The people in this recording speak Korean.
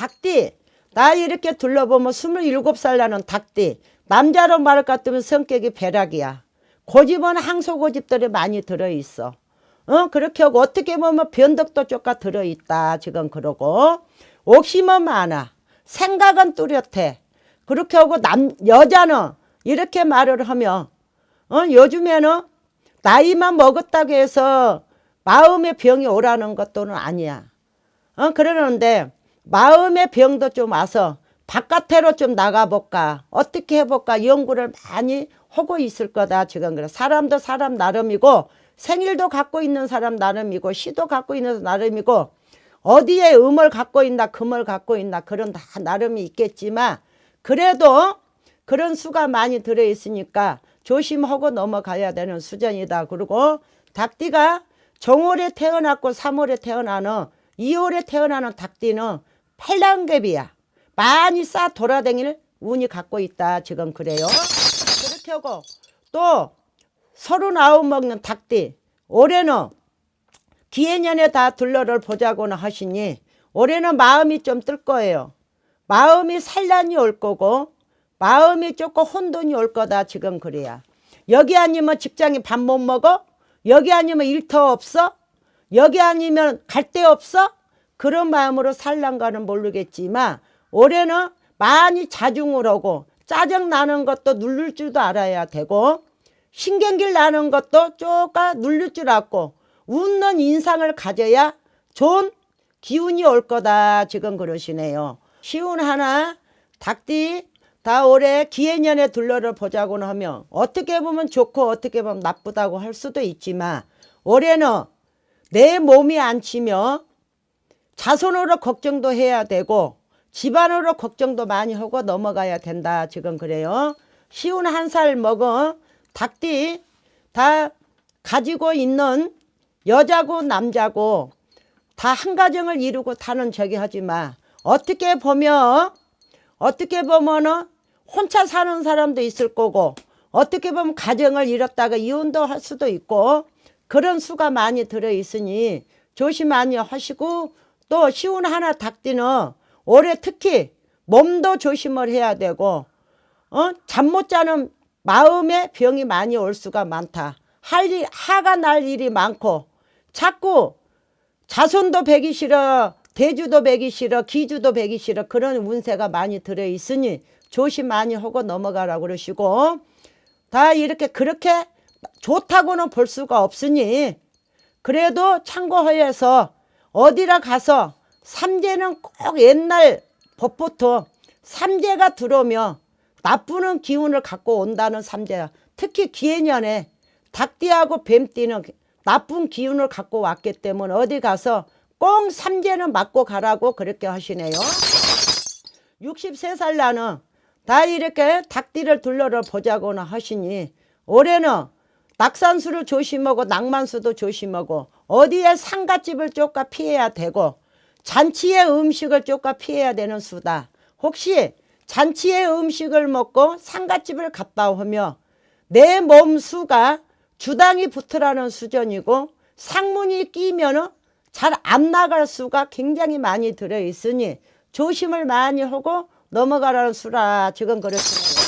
닭띠. 나 이렇게 둘러보면 27살 나는 닭띠. 남자로 말할 것 같으면 성격이 배락이야. 고집은 항소 고집들이 많이 들어있어. 어? 그렇게 하고 어떻게 보면 변덕도 쪼까 들어있다. 지금 그러고. 옥심은 많아. 생각은 뚜렷해. 그렇게 하고 남 여자는 이렇게 말을 하면 어? 요즘에는 나이만 먹었다고 해서 마음의 병이 오라는 것도는 아니야. 어? 그러는데 마음의 병도 좀 와서 바깥으로 좀 나가볼까 어떻게 해볼까 연구를 많이 하고 있을 거다 지금 그래. 사람도 사람 나름이고 생일도 갖고 있는 사람 나름이고 시도 갖고 있는 사람 나름이고 어디에 음을 갖고 있나 금을 갖고 있나 그런 다 나름이 있겠지만 그래도 그런 수가 많이 들어있으니까 조심하고 넘어가야 되는 수준이다. 그리고 닭띠가 정월에 태어났고 3월에 태어나는 2월에 태어나는 닭띠는 팔랑개비야. 많이 싸 돌아다닐 운이 갖고 있다. 지금 그래요. 그렇게 하고 또 서른아홉 먹는 닭띠 올해는 기해년에 다 둘러를 보자고는 하시니 올해는 마음이 좀 뜰 거예요. 마음이 산란이 올 거고 마음이 조금 혼돈이 올 거다. 지금 그래야. 여기 아니면 직장에 밥 못 먹어? 여기 아니면 일터 없어? 여기 아니면 갈 데 없어 그런 마음으로 살란가는 모르겠지만 올해는 많이 자중을 하고 짜증 나는 것도 누를 줄도 알아야 되고 신경질 나는 것도 쪼까 누를 줄 알고 웃는 인상을 가져야 좋은 기운이 올 거다 지금 그러시네요. 시운 하나 닭띠 다 올해 기해년에 둘러를 보자고는 하면 어떻게 보면 좋고 어떻게 보면 나쁘다고 할 수도 있지만 올해는 내 몸이 안 치며 자손으로 걱정도 해야 되고 집안으로 걱정도 많이 하고 넘어가야 된다. 지금 그래요. 쉬운 한 살 먹은 닭띠 다 가지고 있는 여자고 남자고 다 한 가정을 이루고 타는 저기 하지만 어떻게 보면 어떻게 보면은 혼자 사는 사람도 있을 거고 어떻게 보면 가정을 잃었다가 이혼도 할 수도 있고 그런 수가 많이 들어 있으니 조심 많이 하시고 또 시운 하나 닭띠는 올해 특히 몸도 조심을 해야 되고 어? 잠 못 자는 마음에 병이 많이 올 수가 많다. 할 일, 하가 날 일이 많고 자꾸 자손도 배기 싫어 대주도 배기 싫어 기주도 배기 싫어 그런 운세가 많이 들어 있으니 조심 많이 하고 넘어가라고 그러시고 다 이렇게 그렇게 좋다고는 볼 수가 없으니 그래도 참고하여서 어디라 가서 삼재는 꼭 옛날 법부터 삼재가 들어오면 나쁘는 기운을 갖고 온다는 삼재야 특히 기해년에 닭띠하고 뱀띠는 나쁜 기운을 갖고 왔기 때문에 어디 가서 꼭 삼재는 맞고 가라고 그렇게 하시네요. 63살 나는 다 이렇게 닭띠를 둘러를 보자고는 하시니 올해는 낙산수를 조심하고 낭만수도 조심하고 어디에 상갓집을 쪼까 피해야 되고 잔치의 음식을 쪼까 피해야 되는 수다. 혹시 잔치의 음식을 먹고 상갓집을 갔다 오며 내 몸 수가 주당이 붙으라는 수준이고 상문이 끼면은 잘안 나갈 수가 굉장히 많이 들어 있으니 조심을 많이 하고 넘어가라는 수라 지금 그렇습니다.